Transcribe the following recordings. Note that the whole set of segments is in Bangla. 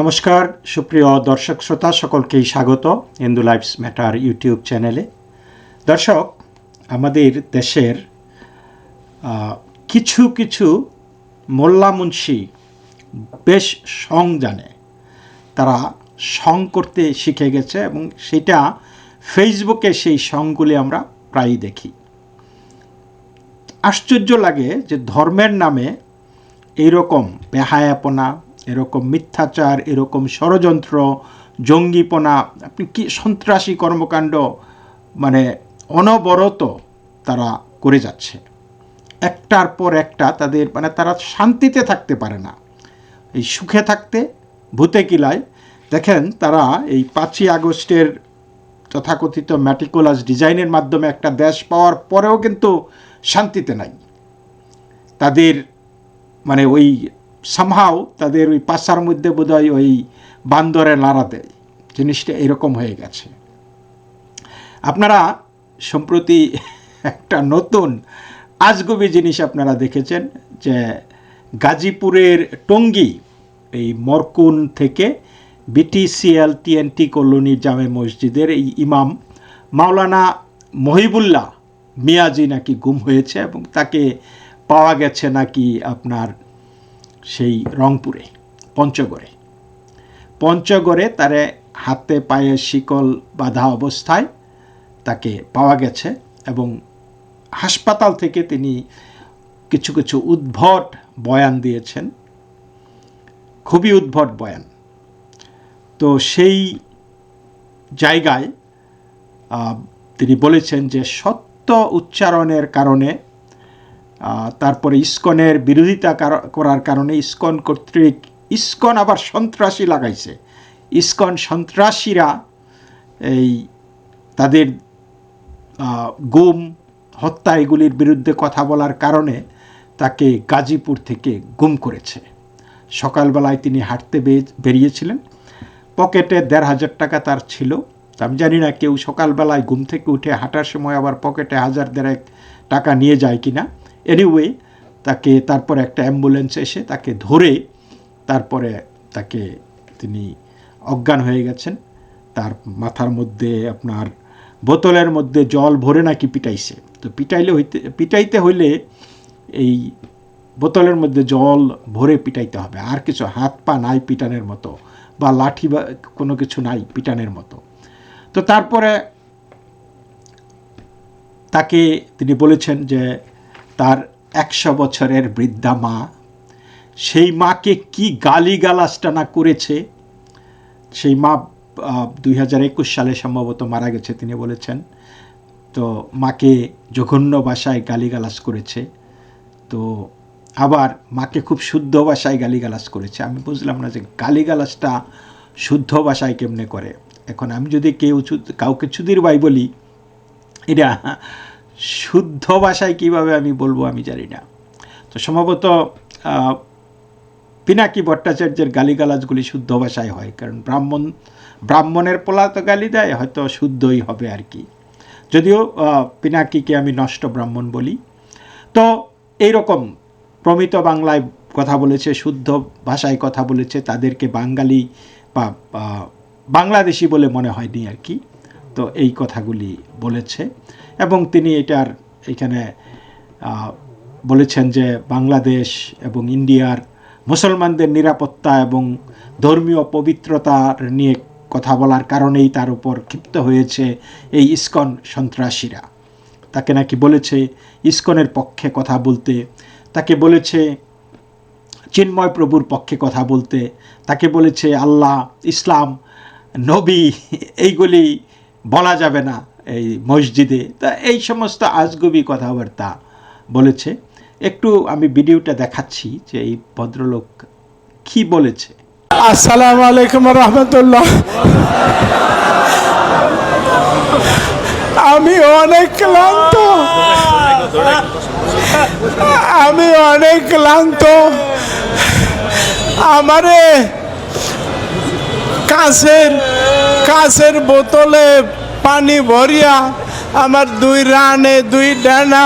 নমস্কার, সুপ্রিয় দর্শক শ্রোতা, সকলকেই স্বাগত হিন্দু লাইফস ম্যাটার ইউটিউব চ্যানেলে। দর্শক, আমাদের দেশের কিছু কিছু মোল্লা মুন্সি বেশ সং জানে। তারা সং করতে শিখে গেছে এবং সেটা ফেসবুকে সেই সংগুলি আমরা প্রায়ই দেখি। আশ্চর্য লাগে যে ধর্মের নামে এইরকম বেহায়াপনা এরকম মিথ্যাচার, এরকম ষড়যন্ত্র, জঙ্গিপনা, আপনি কি সন্ত্রাসী কর্মকাণ্ড মানে অনবরত তারা করে যাচ্ছে। একটার পর একটা তাদের মানে তারা শান্তিতে থাকতে পারে না। এই সুখে থাকতে, ভূতে কিলায়। দেখেন, তারা এই পাঁচই আগস্টের তথাকথিত ম্যাটিকুলাস ডিজাইনের মাধ্যমে একটা দেশ পাওয়ার পরেও কিন্তু শান্তিতে নাই। তাদের মানে ওই সামহাও তাদের ওই পাশার মধ্যে বোধহয় ওই বান্দরে নাড়া দেয় জিনিসটা এরকম হয়ে গেছে। আপনারা সম্প্রতি একটা নতুন আজগুবি জিনিস আপনারা দেখেছেন যে গাজীপুরের টঙ্গী, এই মরকুন থেকে বিটিসিএল টিএনটি কলোনি জামে মসজিদের এই ইমাম মাওলানা মহিবুল্লাহ মিয়াজি নাকি গুম হয়েছে এবং তাকে পাওয়া গেছে নাকি আপনার সেই রংপুরে, পঞ্চগড়ে। পঞ্চগড়ে তারে হাতে পায়ে শিকল বাঁধা অবস্থায় তাকে পাওয়া গেছে এবং হাসপাতাল থেকে তিনি কিছু কিছু উদ্ভট বয়ান দিয়েছেন। খুবই উদ্ভট বয়ান। তো সেই জায়গায় তিনি বলেছেন যে সত্য উচ্চারণের কারণে তারপরে ইস্কনের বিরোধিতা কার- করার কারণে ইস্কন কর্তৃক ইস্কন আবার সন্ত্রাসী লাগাইছে। ইস্কন সন্ত্রাসীরা এই তাদের গুম, হত্যা এগুলির বিরুদ্ধে কথা বলার কারণে তাকে গাজীপুর থেকে গুম করেছে। সকালবেলায় তিনি হাঁটতে বেরিয়েছিলেন। পকেটে দেড় হাজার টাকা তার ছিল। আমি জানি না কেউ সকালবেলায় ঘুম থেকে উঠে হাঁটার সময় আবার পকেটে হাজার দেড়েক টাকা নিয়ে যায় কি না এনিওয়ে তাকে তারপরে একটা অ্যাম্বুলেন্স এসে তাকে ধরে তারপরে তাকে তিনি অজ্ঞান হয়ে গেছেন। তার মাথার মধ্যে আপনার বোতলের মধ্যে জল ভরে নাকি পিটাইছে। তো পিটাইলে হইতে, পিটাইতে হইলে এই বোতলের মধ্যে জল ভরে পিটাইতে হবে। আর কিছু হাত পা নাই পিটানের মতো বা লাঠি বা কোনো কিছু নাই পিটানের মতো। তো তারপরে তাকে তিনি বলেছেন যে তার একশো বছরের বৃদ্ধা মা। সেই মাকে কি গালিগালাজটা না করেছে? সেই মা দুই হাজার একুশ সালে সম্ভবত মারা গেছে, তিনি বলেছেন। তো মাকে জঘন্য ভাষায় গালিগালাজ করেছে। তো আবার মাকে খুব শুদ্ধ ভাষায় গালিগালাজ করেছে। আমি বুঝলাম না যে গালিগালাজটা শুদ্ধ ভাষায় কেমনে করে? এখন আমি যদি কেউ কাউকে চুদির ভাই বলি, এটা শুদ্ধ ভাষায় কীভাবে আমি বলব আমি জানি না। তো সম্ভবত পিনাকি ভট্টাচার্যের গালিগালাজগুলি শুদ্ধ ভাষায় হয়, কারণ ব্রাহ্মণ, ব্রাহ্মণের পোলা তো গালি দেয় হয়তো শুদ্ধই হবে আর কি। যদিও পিনাকিকে আমি নষ্ট ব্রাহ্মণ বলি। তো এইরকম প্রমিত বাংলায় কথা বলেছে, শুদ্ধ ভাষায় কথা বলেছে, তাদেরকে বাঙালি বা বাংলাদেশি বলে মনে হয়নি আর কি। তো এই কথাগুলি বলেছে। এবং তিনি এটার এখানে বলেছেন যে বাংলাদেশ এবং ইন্ডিয়ার মুসলমানদের নিরাপত্তা এবং ধর্মীয় পবিত্রতার নিয়ে কথা বলার কারণেই তার উপর ক্ষিপ্ত হয়েছে এই ইস্কন সন্ত্রাসীরা। তাকে নাকি বলেছে ইস্কনের পক্ষে কথা বলতে, তাকে বলেছে চিন্ময় প্রভুর পক্ষে কথা বলতে, তাকে বলেছে আল্লাহ, ইসলাম, নবী, এইগুলি বলা যাবে না। এই মসজিদে, তা এই সমস্ত আজগুবি কথাবার্তা বলেছে। একটু আমি ভিডিওটা দেখাচ্ছি যে এই ভদ্রলোক কি বলেছে। আসসালামু আলাইকুম রহমতুল্লাহ। আমি অনেক ক্লান্ত। আমি অনেক ক্লান্ত। আমারে কাঁচের কাঁচের বোতলে পানি ভরিয়া আমার দুই রানে, দুই ডানা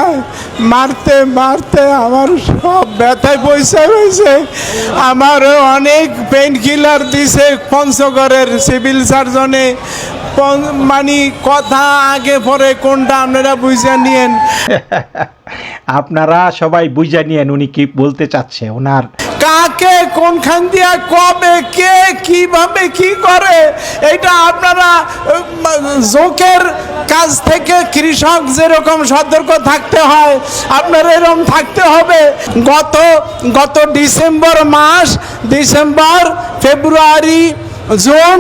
মারতে মারতে আমার সব ব্যথায় পয়সা রয়েছে আমার অনেক পেন কিলার দিছে পঞ্চগড়ের সিভিল সার্জনে মানে কথা আগে পরে কোনটা আপনারা বুঝে নিয়েন? আপনারা সবাই বুঝে নিয়েন উনি কি বলতে চাচ্ছে। ওনার কাকে কোনখান দিয়া, কবে, কে, কীভাবে, কি করে? এটা আপনারা জোকের কাছ থেকে কৃষক যেরকম সতর্ক থাকতে হয়, আপনার এরকম থাকতে হবে। গত গত ডিসেম্বর মাস, ডিসেম্বর, ফেব্রুয়ারি, জুন,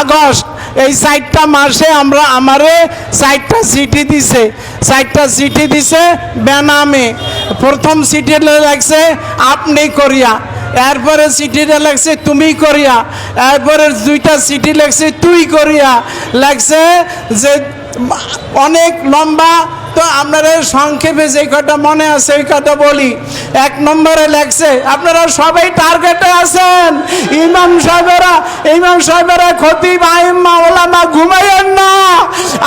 আগস্ট এই সাইটটা মাসে আমরা আমারে সাইটটা সিটি দিছে। সাইটটা সিটি দিছে বেনামে। প্রথম সিটি লাগছে, আপনি করিয়া। এরপরে সিটিটা লাগছে, তুমি করিয়া। এরপরে দুইটা সিটি লাগছে, তুই করিয়া। লাগছে যে, অনেক লম্বা তো আপনারা সংক্ষেপে যে কটা মনে আছে, ওই কথা বলি। এক নম্বরে লেখছে, আপনারা সবাই টার্গেটে আছেন। ইমাম সাহেবেরা ইমাম সাহেবেরা খতিব আইম্মা ওলামা ঘুমাইয়েন না।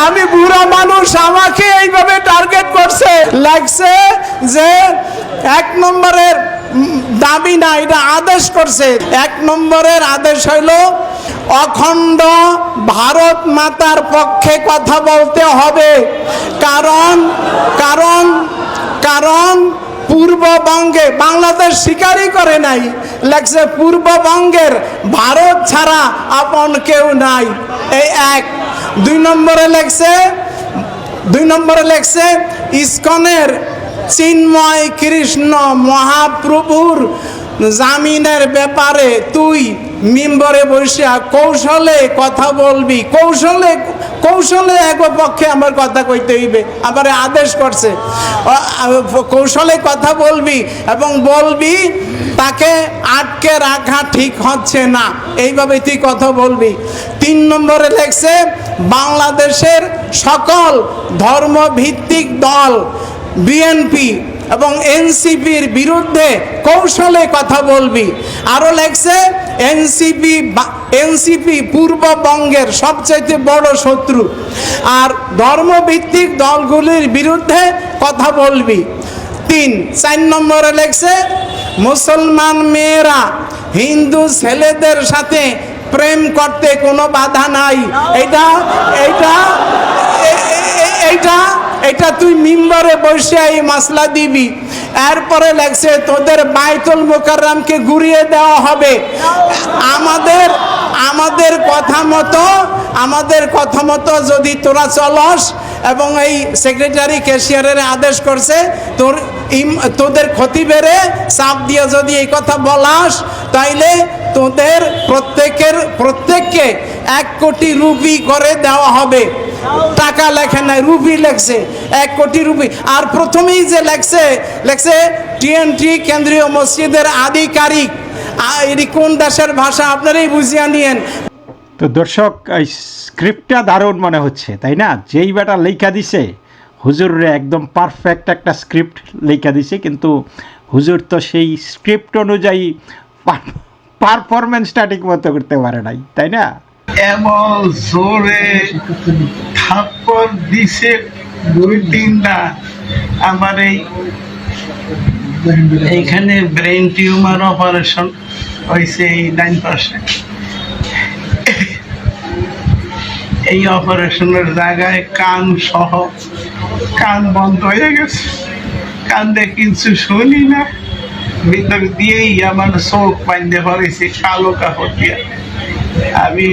আমি বুড়া মানুষ, আমাকে এইভাবে টার্গেট করছে। লাগছে যে, এক নম্বরের দাবি না, এটা আদেশ করছে। এক নম্বরের আদেশ হইল অখণ্ড ভারত মাতার পক্ষে কথা বলতে হবে। কারণ কারণ কারণ পূর্ববঙ্গে বাংলাদেশ স্বীকারই করে নাই, লেখছে পূর্ববঙ্গের ভারত ছাড়া আপন কেউ নাই। এই এক। দুই নম্বরে লেখছে, দুই নম্বরে লেখছে, ইস্কনের চিন্ময় কৃষ্ণ মহাপ্রভুর জামিনের ব্যাপারে তুই মিম্বরে বসিয়া কৌশলে কথা বলবি, কৌশলে কৌশলে এক পক্ষে আমার কথা কইতে হইবে আবার আদেশ করছে। কৌশলে কথা বলবি এবং বলবি, তাকে আটকে রাখা ঠিক হচ্ছে না, এইভাবে তুই কথা বলবি। তিন নম্বরে লেখছে, বাংলাদেশের সকল ধর্মভিত্তিক দল, বিএনপি এবং এনসিপির বিরুদ্ধে কৌশলে কথা বলবি। আরও লেখছে, এনসিপি এনসিপি পূর্ববঙ্গের সবচাইতে বড় শত্রু। আর ধর্মভিত্তিক দলগুলির বিরুদ্ধে কথা বলবি। তিন, চার নম্বরে লেখছে, মুসলমান মেয়েরা হিন্দু ছেলেদের সাথে প্রেম করতে কোনো বাধা নাই। এটা এটা এ- এ- এ- এইটা এটা তুই মিম্বরে বসে এই মাসলা দিবি। এরপরে লাগছে তোদের বাইতুল মোকাররামকে ঘুরিয়ে দেওয়া হবে। আমাদের আমাদের কথা মতো, আমাদের কথা মতো যদি তোরা চলস এবং এই সেক্রেটারি ক্যাশিয়ারের আদেশ করছে, তোর তোদের ক্ষতি বেড়ে চাপ দিয়ে যদি এই কথা বলাস, তাইলে তোদের প্রত্যেকের, প্রত্যেককে এক কোটি রুপি করে দেওয়া হবে। টাকা লেখে নাই, রুপি লেখছে, এক কোটি রুপি। আর প্রথমেই যে লেখছে লেখছে টিএনটি কেন্দ্রীয় মসজিদের আধিকারিক। এটি কোন দেশের ভাষা, আপনারাই বুঝিয়া নিয়েন। তো দর্শক, এই স্ক্রিপ্টটা দারুণ মনে হচ্ছে, তাই না? যেই বেটা লেখা দিছে হুজুরে একদম পারফেক্ট একটা স্ক্রিপ্ট লেখা দিছে, কিন্তু হুজুর তো সেই স্ক্রিপ্ট অনুযায়ী পারফরমেন্সটা ঠিক মতো করতে পারে নাই, তাই না? এমন জোরে থাপ্পড় দিছে দুই তিনটা আমার এই এইখানে ব্রেন টিউমার অপারেশন হয়েছে এই ডাইন পাশে। এই অপারেশনের জায়গায় কান সহ কান বন্ধ হয়ে গেছে। কান দিয়ে কিছু শুনি না। ভিতর দিয়েই আমার চোখ বাঁধতে পারেছে কালো কাপড় দিয়ে। আমি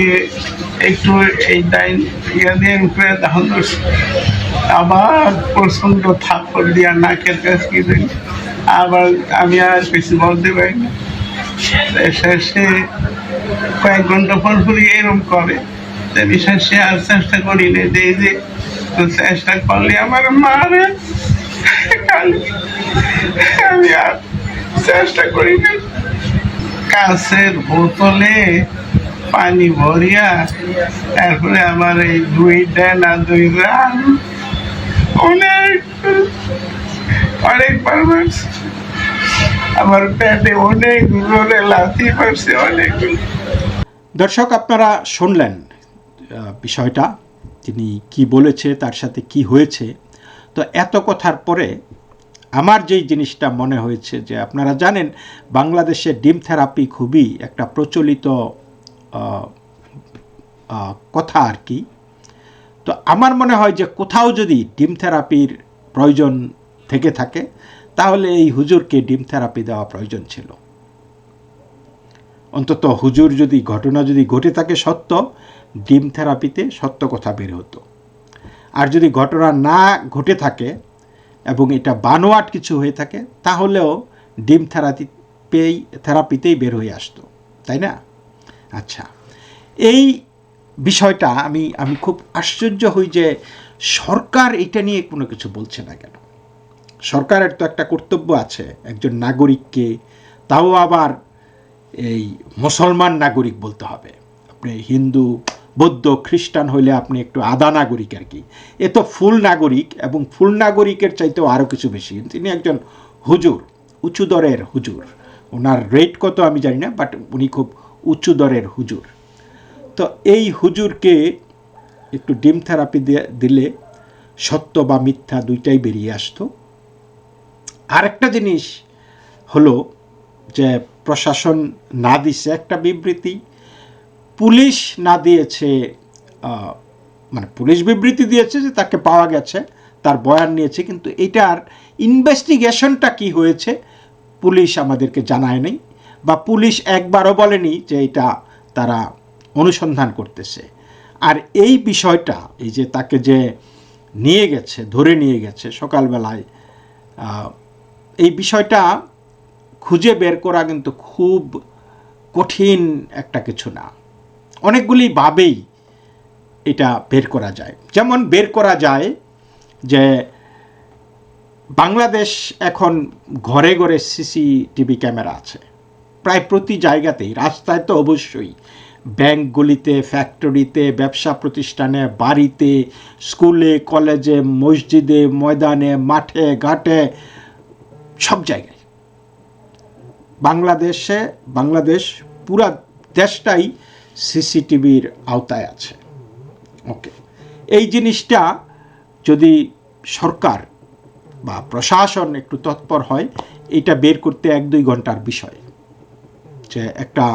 একটু এই ডাইন ইয়ে দিয়ে উপরে তখন আবার প্রচণ্ড থাপ্পড় দিয়া নাকের কাছে আবার আমি আর বেশি বলতে পারি না। শেষে কয়েক ঘণ্টা পর পরই এরকম করে। আমি শেষে আর চেষ্টা করি না যে যে চেষ্টা করলে আমার মারে। আমি আর চেষ্টা করি না। কাছের বোতলে পানি ভরিয়া তারপরে আমার এই দুই ডানা দুই রান। অনেক অনেক আমার পেটে অনেক জোরে লাথি অনেক। দর্শক, আপনারা শুনলেন বিষয়টা, তিনি কি বলেছে, তার সাথে কি হয়েছে। তো এত কথার পরে আমার যেই জিনিসটা মনে হয়েছে যে, আপনারা জানেন, বাংলাদেশে ডিম থেরাপি খুবই একটা প্রচলিত কথা আর কি। তো আমার মনে হয় যে কোথাও যদি ডিম থেরাপির প্রয়োজন থেকে থাকে, তাহলে এই হুজুরকে ডিম থেরাপি দেওয়া প্রয়োজন ছিল। অন্তত হুজুর যদি, ঘটনা যদি ঘটে থাকে সত্য, ডিম থেরাপিতে সত্য কথা বের হতো। আর যদি ঘটনা না ঘটে থাকে এবং এটা বানোয়াট কিছু হয়ে থাকে, তাহলেও ডিম থেরাপি থেরাপিতেই বের হয়ে আসতো। তাই না? আচ্ছা এই বিষয়টা আমি আমি খুব আশ্চর্য হই যে সরকার এটা নিয়ে কোনো কিছু বলছে না কেন? সরকারের তো একটা কর্তব্য আছে, একজন নাগরিককে, তাও আবার এই মুসলমান নাগরিক বলতে হবে। আপনি হিন্দু, বৌদ্ধ, খ্রিস্টান হইলে আপনি একটু আদা নাগরিক আর কি। এ তো ফুল নাগরিক এবং ফুল নাগরিকের চাইতেও আরও কিছু বেশি। তিনি একজন হুজুর, উঁচু দরের হুজুর। ওনার রেট কত আমি জানি না বাট উনি খুব উঁচু দরের হুজুর। তো এই হুজুরকে একটু ডিম থেরাপি দিলে সত্য বা মিথ্যা দুইটাই বেরিয়ে আসতো। আরেকটা জিনিস হলো যে প্রশাসন না দিছে একটা বিবৃতি, পুলিশ না দিয়েছে মানে পুলিশ বিবৃতি দিয়েছে যে তাকে পাওয়া গেছে, তার বয়ান নিয়েছে, কিন্তু এটার ইনভেস্টিগেশনটা কি হয়েছে, পুলিশ আমাদেরকে জানায় নাই। বা পুলিশ একবারও বলেনি যে এটা তারা অনুসন্ধান করতেছে। আর এই বিষয়টা, এই যে তাকে যে নিয়ে গেছে, ধরে নিয়ে গেছে সকালবেলায় এই বিষয়টা খুঁজে বের করা কিন্তু খুব কঠিন একটা কিছু না। অনেকগুলি ভাবেই এটা বের করা যায়। যেমন বের করা যায় যে বাংলাদেশ এখন ঘরে ঘরে সিসিটিভি ক্যামেরা আছে। প্রায় প্রতি জায়গাতেই, রাস্তায় তো অবশ্যই। ব্যাংকগুলিতে, ফ্যাক্টরিতে, ব্যবসা প্রতিষ্ঠানে, বাড়িতে, স্কুলে, কলেজে, মসজিদে, ময়দানে, মাঠে, ঘাটে, সব জায়গায়। বাংলাদেশে, বাংলাদেশ পুরা দেশটাই সিসিটিভির আওতায় আছে। ওকে। এই জিনিসটা যদি সরকার বা প্রশাসন একটু তৎপর হয়, এটা বের করতে এক দুই ঘণ্টার বিষয়। যে একটা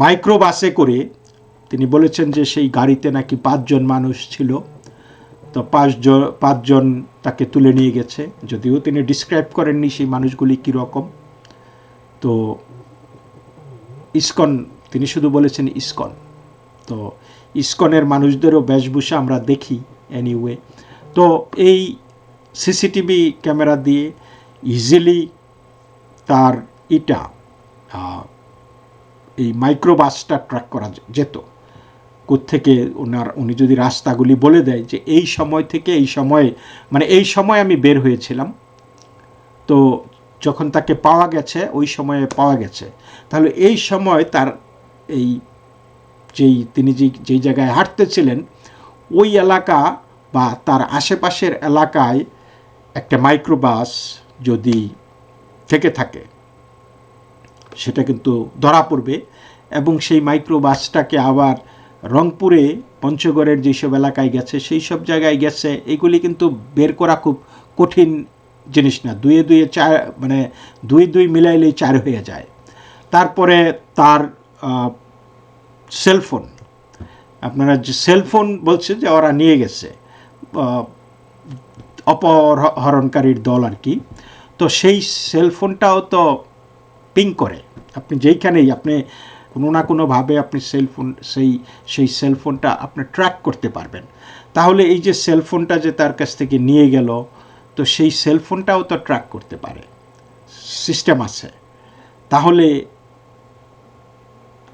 মাইক্রোবাসে করে তিনি বলেছেন যে সেই গাড়িতে নাকি পাঁচজন মানুষ ছিল। তো পাঁচজন পাঁচজন তাকে তুলে নিয়ে গেছে। যদিও তিনি ডিসক্রাইব করেননি সেই মানুষগুলি কীরকম তো ইস্কন, তিনি শুধু বলেছেন ইস্কন। তো ইস্কনের মানুষদেরও বেশভূষা আমরা দেখি এনিওয়ে তো এই সিসিটিভি ক্যামেরা দিয়ে ইজিলি তার ইটা এই মাইক্রোবাসটা ট্র্যাক করা যেত। থেকে ওনার, উনি যদি রাস্তাগুলি বলে দেয় যে, এই সময় থেকে এই সময়ে মানে এই সময় আমি বের হয়েছিলাম। তো যখন তাকে পাওয়া গেছে, ওই সময়ে পাওয়া গেছে। তাহলে এই সময় তার এই যেই, তিনি যে যেই জায়গায় হাঁটতেছিলেন, ওই এলাকা বা তার আশেপাশের এলাকায় একটা মাইক্রোবাস যদি থেকে থাকে সেটা কিন্তু ধরা পড়বে। এবং সেই মাইক্রোবাসটাকে আবার রংপুরে, পঞ্চগড়ের যেসব এলাকায় গেছে সেই সব জায়গায় গেছে, এগুলি কিন্তু বের করা খুব কঠিন জিনিস না। দুয়ে দুয়ে চার মানে দুই দুই মিলাইলেই চার হয়ে যায়। তারপরে তার সেলফোন আপনারা যে সেলফোন বলছে যে ওরা নিয়ে গেছে। অপহরণকারীর দল আর কি। তো সেই সেলফোনটাও তো পিং করে। আপনি যেইখানেই, আপনি কোনো না কোনোভাবে আপনি সেলফোন সেই সেই সেলফোনটা আপনি ট্র্যাক করতে পারবেন। তাহলে এই যে সেলফোনটা যে তার কাছ থেকে নিয়ে গেল, তো সেই সেলফোনটাও তো ট্র্যাক করতে পারে। সিস্টেম আছে। তাহলে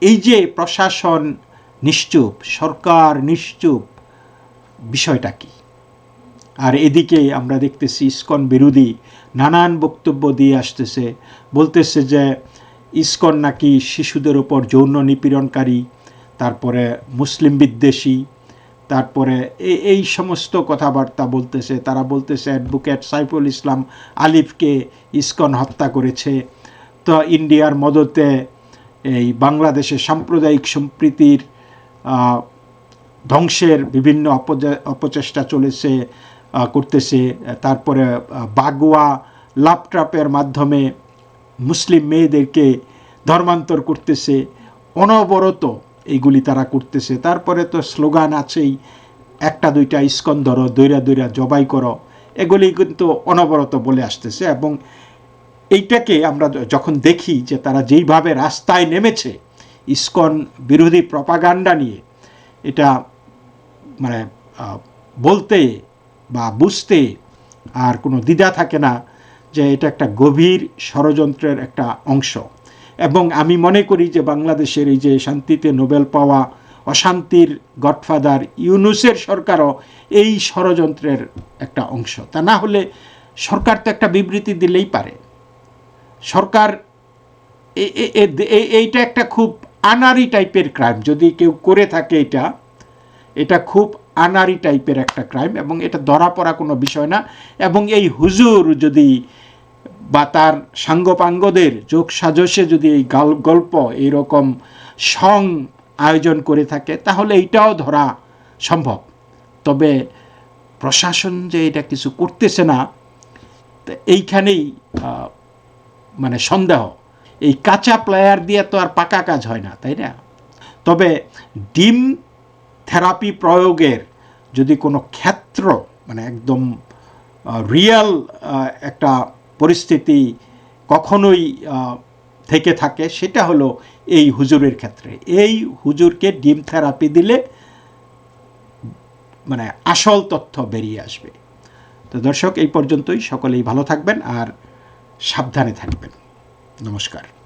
এই যে প্রশাসন নিশ্চুপ, সরকার নিশ্চুপ, বিষয়টা কি? আর এদিকে আমরা দেখতেছি ইস্কন বিরোধী নানান বক্তব্য দিয়ে আসতেছে। বলতেছে যে ইস্কন নাকি শিশুদের ওপর যৌন নিপীড়নকারী, তারপরে মুসলিম বিদ্বেষী, তারপরে এই সমস্ত কথাবার্তা বলতেছে। তারা বলতেছে, অ্যাডভোকেট সাইফুল ইসলাম আলিফকে ইস্কন হত্যা করেছে। তো ইন্ডিয়ার মদতে এই বাংলাদেশে সাম্প্রদায়িক সম্প্রীতির ধ্বংসের বিভিন্ন অপচেষ্টা চলেছে। করতেছে। তারপরে বাগুয়া ল্যাপটপের মাধ্যমে মুসলিম মেয়েদেরকে ধর্মান্তর করতেছে। অনবরত এইগুলি তারা করতেছে। তারপরে তো স্লোগান আছেই, একটা দুইটা ইস্কন ধরো দৈরা দৈরা জবাই করো। এগুলি কিন্তু অনবরত বলে আসতেছে এবং এইটাকে আমরা যখন দেখি যে তারা যেইভাবে রাস্তায় নেমেছে, ইস্কন বিরোধী প্রপাগান্ডা নিয়ে, এটা মানে বলতে বা বুঝতে আর কোনো দ্বিধা থাকে না যে এটা একটা গভীর ষড়যন্ত্রের একটা অংশ। এবং আমি মনে করি যে বাংলাদেশের এই যে শান্তিতে নোবেল পাওয়া অশান্তির গডফাদার ইউনুসের সরকারও এই ষড়যন্ত্রের একটা অংশ। তা না হলে সরকার তো একটা বিবৃতি দিলেই পারে। সরকার এইটা একটা খুব আনারি টাইপের ক্রাইম। যদি কেউ করে থাকে এটা এটা খুব আনারি টাইপের একটা ক্রাইম এবং এটা ধরা পড়া কোনো বিষয় না এবং এই হুজুর যদি বা তার সাঙ্গপাঙ্গদের যোগ সাজসে যদি এই গাল- গল্প, এইরকম সং আয়োজন করে থাকে, তাহলে এইটাও ধরা সম্ভব। তবে প্রশাসন যে এটা কিছু করতেছে না এইখানেই মানে সন্দেহ। এই কাঁচা প্লেয়ার দিয়ে তো আর পাকা কাজ হয় না, তাই না? তবে ডিম থেরাপি প্রয়োগের যদি কোনো ক্ষেত্র মানে একদম রিয়াল একটা পরিস্থিতি কখনোই থেকে থাকে, সেটা হলো এই হুজুরের ক্ষেত্রে। এই হুজুরকে ডিম থেরাপি দিলে মানে আসল তথ্য বেরিয়ে আসবে। তো দর্শক, এই পর্যন্তই। সকলেই ভালো থাকবেন আর সাবধানে থাকবেন। নমস্কার।